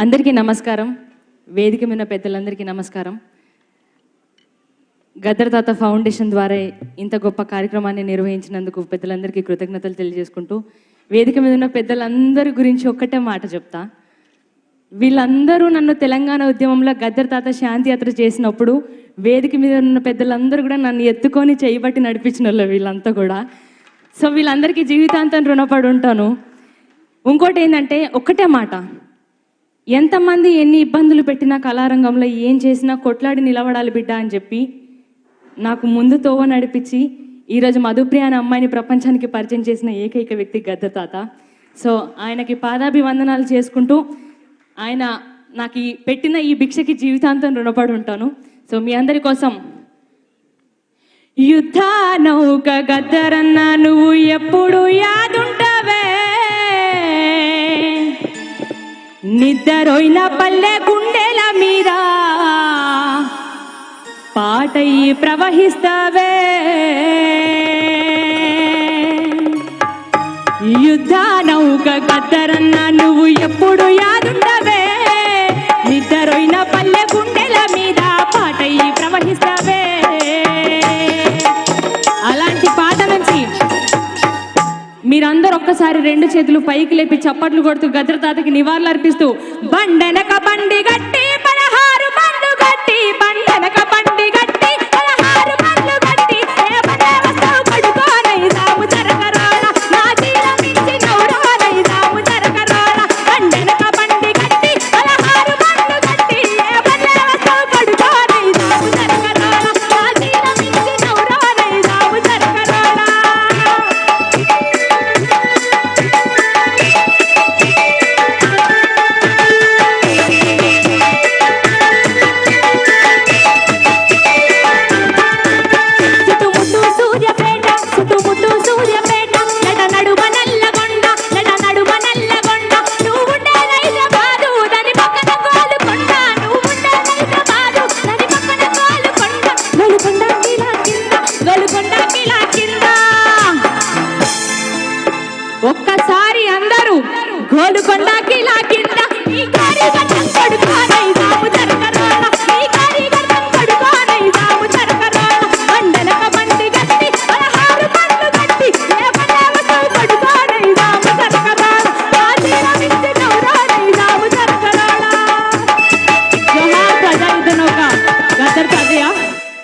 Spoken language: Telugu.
అందరికీ నమస్కారం. వేదిక మీద పెద్దలందరికీ నమస్కారం. గద్దర్ తాత ఫౌండేషన్ ద్వారా ఇంత గొప్ప కార్యక్రమాన్ని నిర్వహించినందుకు పెద్దలందరికీ కృతజ్ఞతలు తెలియజేసుకుంటూ వేదిక మీద ఉన్న పెద్దలందరి గురించి ఒక్కటే మాట చెప్తా. వీళ్ళందరూ నన్ను తెలంగాణ ఉద్యమంలో గద్దర్ తాత చేసినప్పుడు వేదిక మీద ఉన్న పెద్దలందరూ కూడా నన్ను ఎత్తుకొని చేయబట్టి నడిపించిన వాళ్ళు వీళ్ళంతా కూడా. సో వీళ్ళందరికీ జీవితాంతం రుణపడి ఉంటాను. ఇంకోటి ఏంటంటే ఒక్కటే మాట. ఎంతమంది ఎన్ని ఇబ్బందులు పెట్టినా కళారంగంలో ఏం చేసినా కొట్లాడి నిలబడాలి బిడ్డ అని చెప్పి నాకు ముందు తోవ నడిపించి ఈరోజు మధుప్రియ అనే అమ్మాయిని ప్రపంచానికి పరిచయం చేసిన ఏకైక వ్యక్తి గద్ద తాత. సో ఆయనకి పాదాభివందనాలు చేసుకుంటూ ఆయన నాకు ఈ పెట్టిన ఈ భిక్షకి జీవితాంతం రుణపడి ఉంటాను. సో మీ అందరి కోసం యుద్ధ నౌక గద్దరన్న నువ్వు ఎప్పుడు యా నిద్రొయిన పల్లె గుండెల మీద పాటయి ప్రవహిస్తావే. యుద్ధ నౌక కత్తరన్న నువ్వు ఎప్పుడు యాదుండవే. మీరందరూ ఒక్కసారి రెండు చేతులు పైకి లేపి చప్పట్లు కొడుతూ గద్ర తాతకి నివాళులు అర్పిస్తూ బండెనక బండి గట్టి ఒక్కసారి అందరూ గోలుకొండ కిలా